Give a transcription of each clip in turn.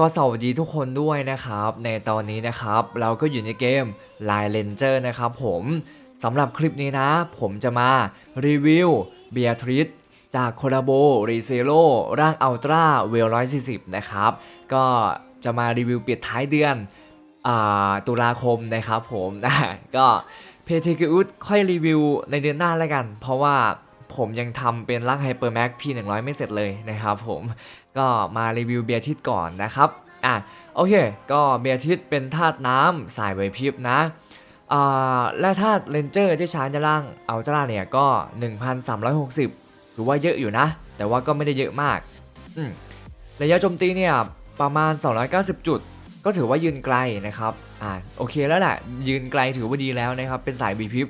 ก็สวัสดีทุกคนด้วยนะครับ ในตอนนี้นะครับ เราก็อยู่ในเกม Line Ranger นะครับผมสำหรับคลิปนี้นะ ผมจะมารีวิวเบียทริสจากโคลาโบรีเซโ o ร่างอัลตร้าเวล140นะครับ ก็จะมารีวิวปิดท้ายเดือนอตุลาคมนะครับผมนะก็เพจเกอุดค่อยรีวิวในเดือนหน้าแล้วกัน เพราะว่า ผมยังทำเป็นร่างไฮเปอร์แม็กพี100ไม่เสร็จเลยนะครับผมก็มารีวิวเบียร์ทิตก่อนนะครับอะโอเค ก็เบียร์ทิตเป็นธาตุน้ำสายไหวพริบนะและธาตุเลนเจอร์ที่ใช้ในร่างอัลตร้าเนี่ยก็ 1,360 ถือว่าเยอะอยู่นะ แต่ว่าก็ไม่ได้เยอะมากอระยะโจมตีเนี่ยประมาณ 290 จุด ก็ถือว่ายืนไกลนะครับอ่าโอเคแล้วแหละยืนไกลถือว่าดีแล้วนะครับเป็นสายบีพิบ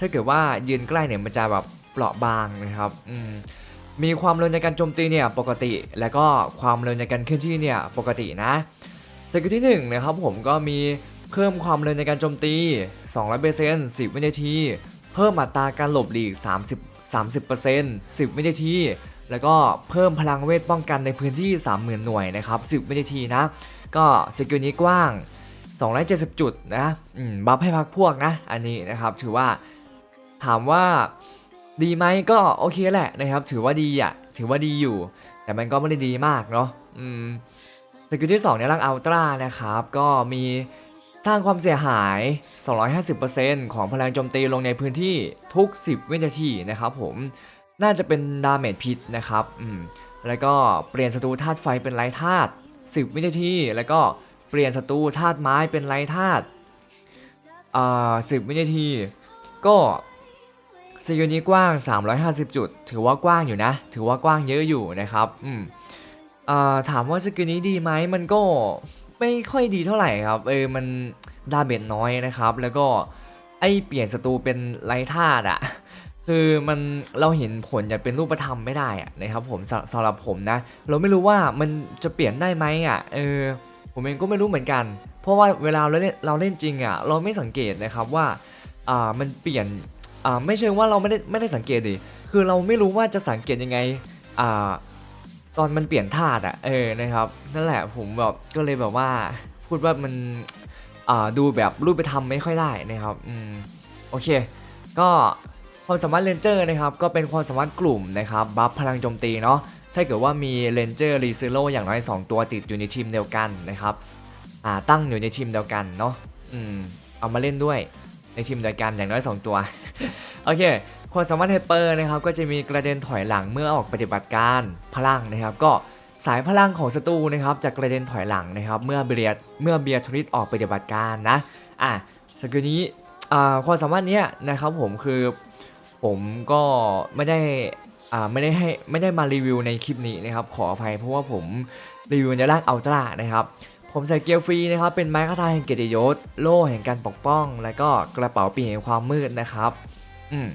ถ้าเกิดว่ายืนใกล้เนี่ยมันจะแบบ เปราะบางนะครับอืมมีความเร็วในการโจมตีเนี่ยปกติ แล้วก็ความเร็วในการเคลื่อนที่เนี่ยปกตินะสกิลที่1นะครับผมก็มีเพิ่มความเร็วในการโจมตี 200% 10 วินาที เพิ่มอัตราการหลบหลีก 30 30% 10 วินาที แล้วก็เพิ่มพลังเวทป้องกันในพื้นที่ 30,000 หน่วยนะครับ 10 วินาทีนะ ก็สกิลนี้กว้าง 270 จุดนะอืมบัฟให้พักพวกนะ อันนี้นะครับถือว่าถามว่า ดีไหมก็โอเคแหละนะครับ ถือว่าดีอะ ถือว่าดีอยู่ แต่มันก็ไม่ได้ดีมากเนาะอืมสกิลที่ 2 ในร่างอัลตร้านะครับ ก็มีสร้างความเสียหาย 250%ของพลังโจมตีลงในพื้นที่ทุก 10 วินาทีนะครับผม น่าจะเป็นดาเมจพิษนะครับอืมแล้วก็เปลี่ยนศัตรูธาตุไฟเป็นไร้ธาตุ 10 วินาที แล้วก็เปลี่ยนศัตรูธาตุไม้เป็นไร้ธาตุอ่า10วินาที ก็ สกิลนี้กว้าง 350 จุด ถือว่ากว้างอยู่นะ ถือว่ากว้างเยอะอยู่นะครับ อืมอ่าถามว่าสกิลนี้ดีไหมมันก็ไม่ค่อยดีเท่าไหร่ครับ เออ มันดาเมจน้อยนะครับ แล้วก็ไอเปลี่ยนศัตรูเป็นไร้ธาตุอะคือมันเราเห็นผลอย่างเป็นรูปธรรมไม่ได้อะนะครับผมสำหรับผมนะ เราไม่รู้ว่ามันจะเปลี่ยนได้ไหมอะเออ ผมเองก็ไม่รู้เหมือนกัน เพราะว่าเวลาเราเล่นเราเล่นจริงอะเราไม่สังเกตนะครับว่า อ่า มันเปลี่ยน อ่าไม่เชิงว่าเราไม่ได้ไม่ได้สังเกตดิคือเราไม่รู้ว่าจะสังเกตยังไงอ่าตอนมันเปลี่ยนธาตุอะเออนะครับนั่นแหละผมแบบก็เลยแบบว่าพูดว่ามันอ่าดูแบบรูปธรรมไม่ค่อยได้นะครับอืมโอเค ก็ความสามารถเลนเจอร์นะครับก็เป็นความสามารถกลุ่มนะครับบัฟพลังโจมตีเนาะถ้าเกิดว่ามีเลนเจอร์รีซิโลอย่างน้อย 2 ตัวติดอยู่ในทีมเดียวกันนะครับอ่าตั้งอยู่ในทีมเดียวกันเนาะอืมเอามาเล่นด้วย ในทีมเดียกันอย่างน้อย 2 ตัว โอเคความสามารถไฮเปอร์นะครับก็จะมีกระเด็นถอยหลังเมื่อออกปฏิบัติการพลังนะครับ ก็สายพลังของศัตรูนะครับจะกระเด็นถอยหลังนะครับ เมื่อเบียร์เมื่อเบียร์ทริสออกปฏิบัติการนะอะสกิลนี้ความสามารถเนี้ยนะครับผมคือผมก็ไม่ได้ไม่ได้ให้ไม่ได้มารีวิวในคลิปนี้นะครับขออภัยเพราะว่าผมรีวิวในร่างอัลตร้านะครับ ผมใส่เกียร์ฟรีนะครับ เป็นไม้คาถาแห่งเกียรติยศ โล่แห่งการปกป้อง และก็กระเป๋าปีแห่งความมืดนะครับ อืม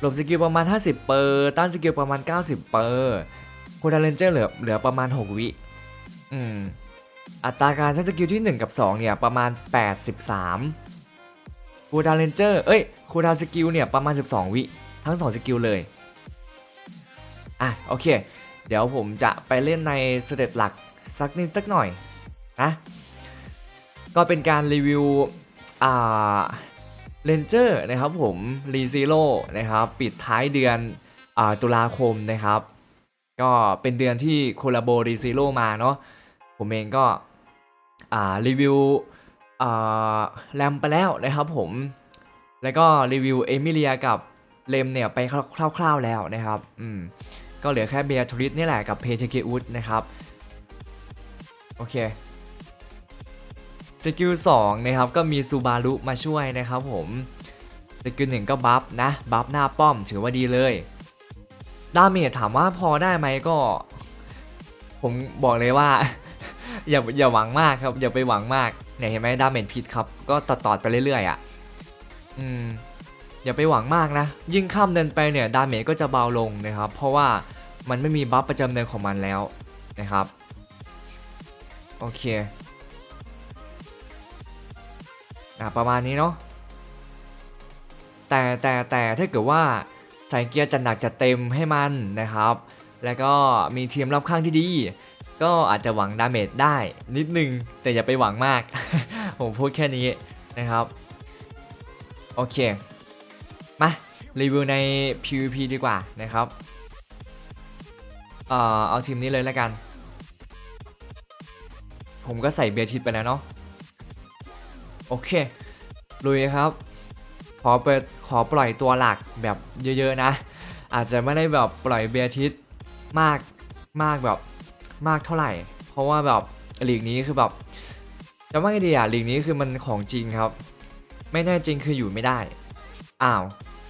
หลบสกิลประมาณ 50 เปอร์ ต้านสกิลประมาณ 90 เปอร์คูดาเลนเจอร์เหลือเหลือประมาณ 6 วิ อืม อัตราการใช้สกิลที่ 1 กับ 2 เนี่ย ประมาณ 83คูดาเลนเจอร์ เอ้ยคูดาสกิลเนี่ยประมาณ 12 วิ ทั้ง 2 สกิลเลย อะ โอเค เดี๋ยวผมจะไปเล่นในสเตตหลักสักนิดสักหน่อย นะก็เป็นการรีวิวอ่าเลนเจอร์นะครับผมรีซีโร่นะครับปิดท้ายเดือนอาตุลาคมนะครับ ก็เป็นเดือนที่โคลาโบรีซีโร่มาเนาะผมเองก็อ่ารีวิวอ่าแรมไปแล้วนะครับผม แล้วก็รีวิวเอมิเลียกับเลมเนี่ยไปคร่าวๆแล้วนะครับอืมก็เหลือแค่เบียร์ทริสนี่แหละกับเพเทเกอุสนะครับ โอเค สกิล2นะครับก็มีซูบารุมาช่วยนะครับผมสกิลหนึ่งก็บัฟนะบัฟหน้าป้อมถือว่าดีเลยดาเมจถามว่าพอได้ไหมก็ ผมบอกเลยว่า อย่าอย่าหวังมากครับ อย่าไปหวังมากเนี่ยเห็นไหมดาเมจผิดครับ ก็ตัดตอดไปเรื่อยๆอะอืมอย่าไปหวังมากนะ ยิ่งข้ามเดินไปเนี่ยดาเมจก็จะเบาลงนะครับ เพราะว่ามันไม่มีบัฟประจำเดือนของมันแล้วนะครับ โอเค อะประมาณนี้เนาะแต่แต่แต่ถ้าเกิดว่าใส่เกียร์จัดหนักจัดเต็มให้มันนะครับ แล้วก็มีทีมรับข้างที่ดี ก็อาจจะหวังดาเมจได้นิดนึง แต่อย่าไปหวังมาก ผมพูดแค่นี้นะครับ โอเค มา รีวิวใน PVP ดีกว่านะครับเอ่อเอาทีมนี้เลยแล้วกัน ผมก็ใส่เบียร์ทิตไปแล้วเนาะ อเค ลุยครับ ขอเปิดขอปล่อยตัวหลักแบบเยอะๆนะ อาจจะไม่ได้แบบปล่อยเบียทิตมากมากแบบมากเท่าไหร่ เพราะว่าแบบลีกนี้คือแบบจะว่าไงดีอะลีกนี้คือมันของจริงครับ ไม่แน่จริงคืออยู่ไม่ได้ อ้าว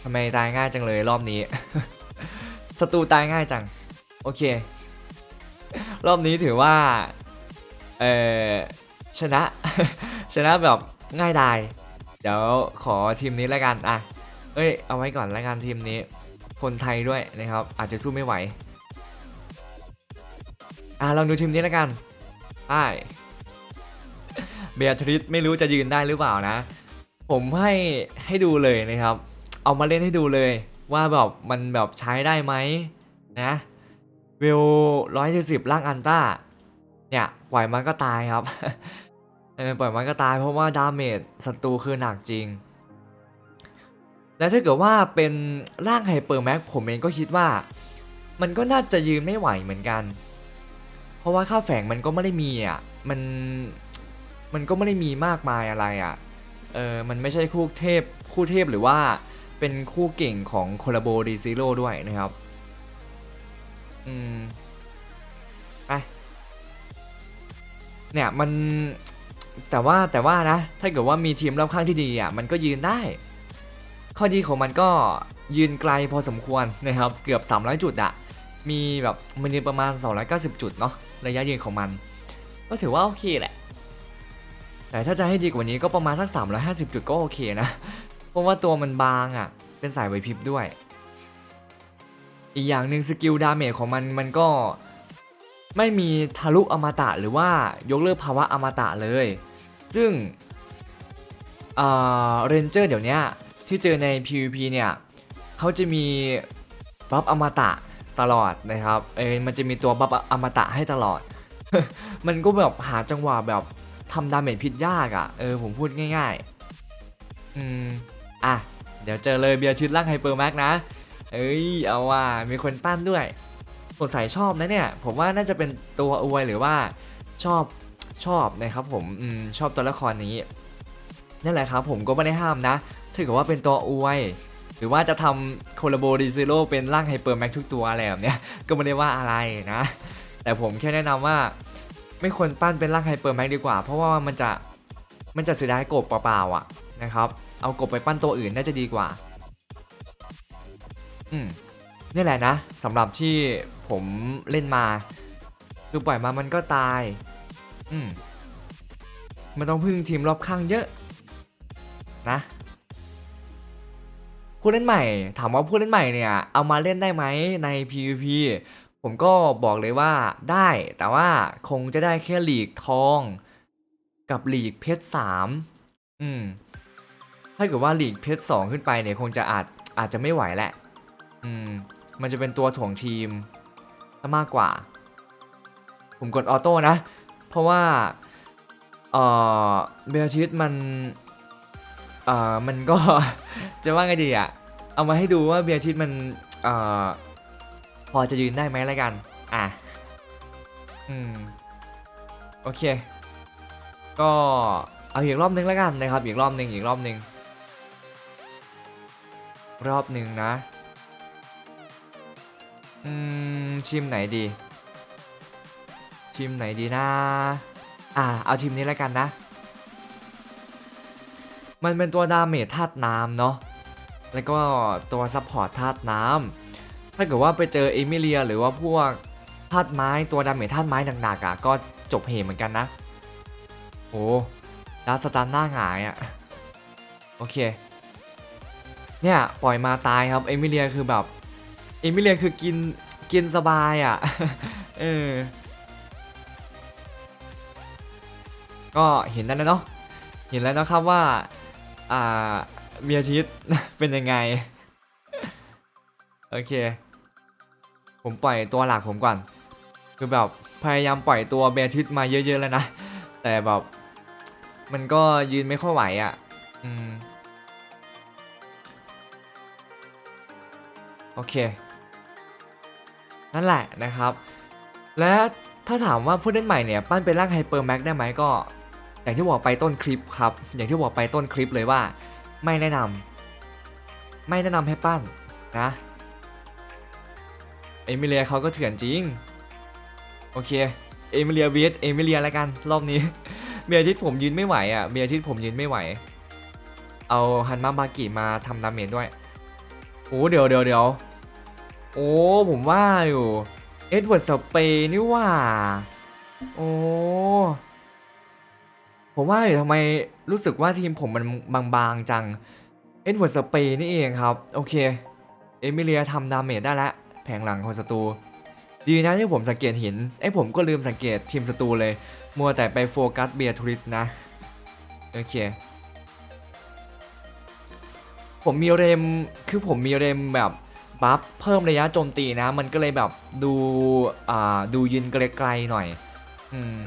ทำไมตายง่ายจังเลยรอบนี้ศัตรูตายง่ายจัง โอเค รอบนี้ถือว่าเออชนะ ชนะแบบ ง่ายดายเดี๋ยวขอทีมนี้แล้วกันอะเอ้ยเอาไว้ก่อนแล้วกันทีมนี้ คนไทยด้วยนะครับ อาจจะสู้ไม่ไหวอะลองดูทีมนี้แล้วกันไปเบียทริสไม่รู้จะยืนได้หรือเปล่านะ ผมให้ให้ดูเลยนะครับ เอามาเล่นให้ดูเลย ว่าแบบมันแบบใช้ได้ไหมนะเวลร้อยเจ็ดสิบล่างอันต้าเนี่ยปล่อยมันก็ตายครับ เออปล่อยมันก็ตายเพราะว่าดาเมจศัตรูคือหนักจริง และถ้าเกิดว่าเป็นร่างไฮเปอร์แม็กผมเองก็คิดว่า มันก็น่าจะยืนไม่ไหวเหมือนกัน เพราะว่าค่าแฝงมันก็ไม่ได้มีอะ มัน มันก็ไม่ได้มีมากมายอะไรอะ เออ มันไม่ใช่คู่เทพ คู่เทพหรือว่าเป็นคู่เก่งของโคลาโบดีซิโร่ด้วยนะครับ อืม ไปเนี่ยมัน แต่ว่าแต่ว่านะ ถ้าเกิดว่ามีทีมรอบข้างที่ดีอะมันก็ยืนได้ ข้อดีของมันก็ยืนไกลพอสมควรนะครับ เกือบ 300 จุดอะมีแบบมันยืนประมาณ 290 จุดเนาะระยะยืนของมัน ก็ถือว่าโอเคแหละ แต่ถ้าจะให้ดีกว่านี้ก็ประมาณสัก 350 จุดก็โอเคนะ เพราะว่าตัวมันบางอะ่ะเป็นสายไวพริบด้วย อีกอย่างหนึ่งสกิลดาเมจของมันมันก็ ไม่มีทะลุอมตะหรือว่ายกเลิกภาวะอมตะเลย ซึ่งเรนเจอร์เดี๋ยวนี้ที่เจอใน PVP เนี่ยเขาจะมีบัฟอมตะตลอดนะครับเออมันจะมีตัวบัฟอมตะให้ตลอด มันก็แบบหาจังหวะแบบทำดาเมจพิษยากอะ่ะเออผมพูดง่ายๆ อืม อะ เดี๋ยวเจอเลยเบียร์ชิดล่างไฮเปอร์แม็กนะ เอ้ย เอาว่ามีคนปั้นด้วย สงสัยชอบนะเนี่ย ผมว่าน่าจะเป็นตัวอวยหรือว่าชอบชอบนะครับผมอมชอบตัวละครนี้นั่นแหละครับผมก็ไม่ได้ห้ามนะถ้าเกิดว่าเป็นตัวอวย หรือว่าจะทำโคลาโบดิซิโลเป็นร่างไฮเปอร์แม็กทุกตัวอะไรแบบเนี้ยก็ไม่ได้ว่าอะไรนะ แต่ผมแค่แนะนำว่าไม่ควรปั้นเป็นร่างไฮเปอร์แม็กดีกว่า เพราะว่ามันจะมันจะเสียดายกบเปล่าๆอะนะครับ เอากบไปปั้นตัวอื่นน่าจะดีกว่า อืม นี่แหละนะสำหรับที่ผมเล่นมา คือปล่อยมามันก็ตาย อืมมันต้องพึ่งทีมรอบข้างเยอะ นะผู้เล่นใหม่ ถามว่าผู้เล่นใหม่เนี่ย เอามาเล่นได้ไหมใน PVP ผมก็บอกเลยว่าได้ แต่ว่าคงจะได้แค่หลีกทอง กับหลีกเพชรสามอืมถ้าเกิดว่าหลีกเพชรสองขึ้นไปเนี่ย คงจะอาจอาจจะไม่ไหวแหละ อืม มันจะเป็นตัวถ่วงทีมซะมากกว่า ผมกดออโต้นะ เพราะว่า เออเบลชิตมัน เออมันก็ จะว่าไงดีอะเอามาให้ดูว่าเบียร์ทิตมัน เออพอจะยืนได้ไหมละกัน อะ อืม โอเค ก็เอาอีกรอบนึงแล้วกันนะครับ อีกรอบนึงอีกรอบนึงรอบหนึ่งนะ อืมทีมไหนดีทีมไหนดีนะ อ่า เอาทีมนี้แล้วกันนะ มันเป็นตัวดาเมจธาตุน้ำเนาะ แล้วก็ตัวซัพพอร์ตธาตุน้ำถ้าเกิดว่าไปเจอเอมิเลีย หรือว่าพวกธาตุไม้ตัวดาเมจธาตุไม้หนักๆอะก็จบเหมเหมือนกันนะ โอ้ดาสตาร์หน้าหงายอะ โอเค เนี่ย ปล่อยมาตายครับ เอมิเลียคือแบบ เอมิเลียนคือกินกินสบายอะ เออ ก็เห็นแล้วนะเนาะ เห็นแล้วนะครับว่า อ่าเมียชิดเป็นยังไง โอเค ผมปล่อยตัวหลักผมก่อน คือแบบพยายามปล่อยตัวเบทิสมาเยอะๆแล้วนะ แต่แบบมันก็ยืนไม่ค่อยไหวอะ่ะ อืม โอเค นั่นแหละนะครับ และถ้าถามว่าผู้เล่นใหม่เนี่ยปั้นเป็นร่างไฮเปอร์แม็กได้ไหมก็ อย่างที่บอกไปต้นคลิปครับ อย่างที่บอกไปต้นคลิปเลยว่า ไม่แนะนำไม่แนะนำให้ปั้นนะเอมิเลียเขาก็เถื่อนจริง โอเคเอมิเลียเวสเอมิเลียแล้วกันรอบนี้ เบียร์ทิตผมยืนไม่ไหวอะเบียร์ทิตผมยืนไม่ไหว เอาฮันมาบากิมาทำดาเมจด้วยโอ้เดี๋ยวเดี๋ยวเดี๋ยว โอ้ผมว่าอยู่เอ็ดเวิร์ดสเปย์นี่ว่า โอ้ผมว่าอยู่ทำไมรู้สึกว่าทีมผมมันบางๆจังเอ็ดเวิร์ดสเปย์นี่เองครับ โอเคเอมิเลียทำดาเมจได้แล้วแผงหลังของศัตรูดีนะที่ผมสังเกตเห็นไอ้ผมก็ลืมสังเกตทีมศัตรูเลย มัวแต่ไปโฟกัสเบียร์ทริสนะ โอเค ผมมีเรมคือผมมีเรมแบบ บัฟเพิ่มระยะโจมตีนะ มันก็เลยแบบดูอ่าดูยืนไกลๆหน่อย อืม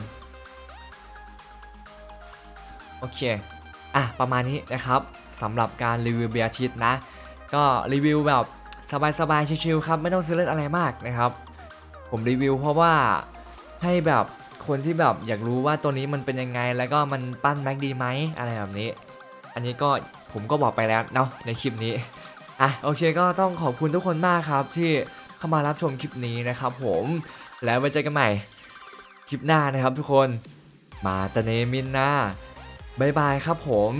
โอเค อะ ประมาณนี้นะครับสำหรับการรีวิวเบียร์ทิสนะ ก็รีวิวแบบสบายๆ ชิวๆครับ ไม่ต้องซื้อเล่นอะไรมากนะครับ ผมรีวิวเพราะว่าให้แบบคนที่แบบอยากรู้ว่าตัวนี้มันเป็นยังไง แล้วก็มันปั้นแม็กดีไหมอะไรแบบนี้ อันนี้ก็ผมก็บอกไปแล้วเนาะในคลิปนี้ อะโอเคก็ต้องขอบคุณทุกคนมากครับ ที่เข้ามารับชมคลิปนี้นะครับผมแล้วไว้เจอกันใหม่คลิปหน้านะครับทุกคนมาตะเนมินนาบายบายครับผม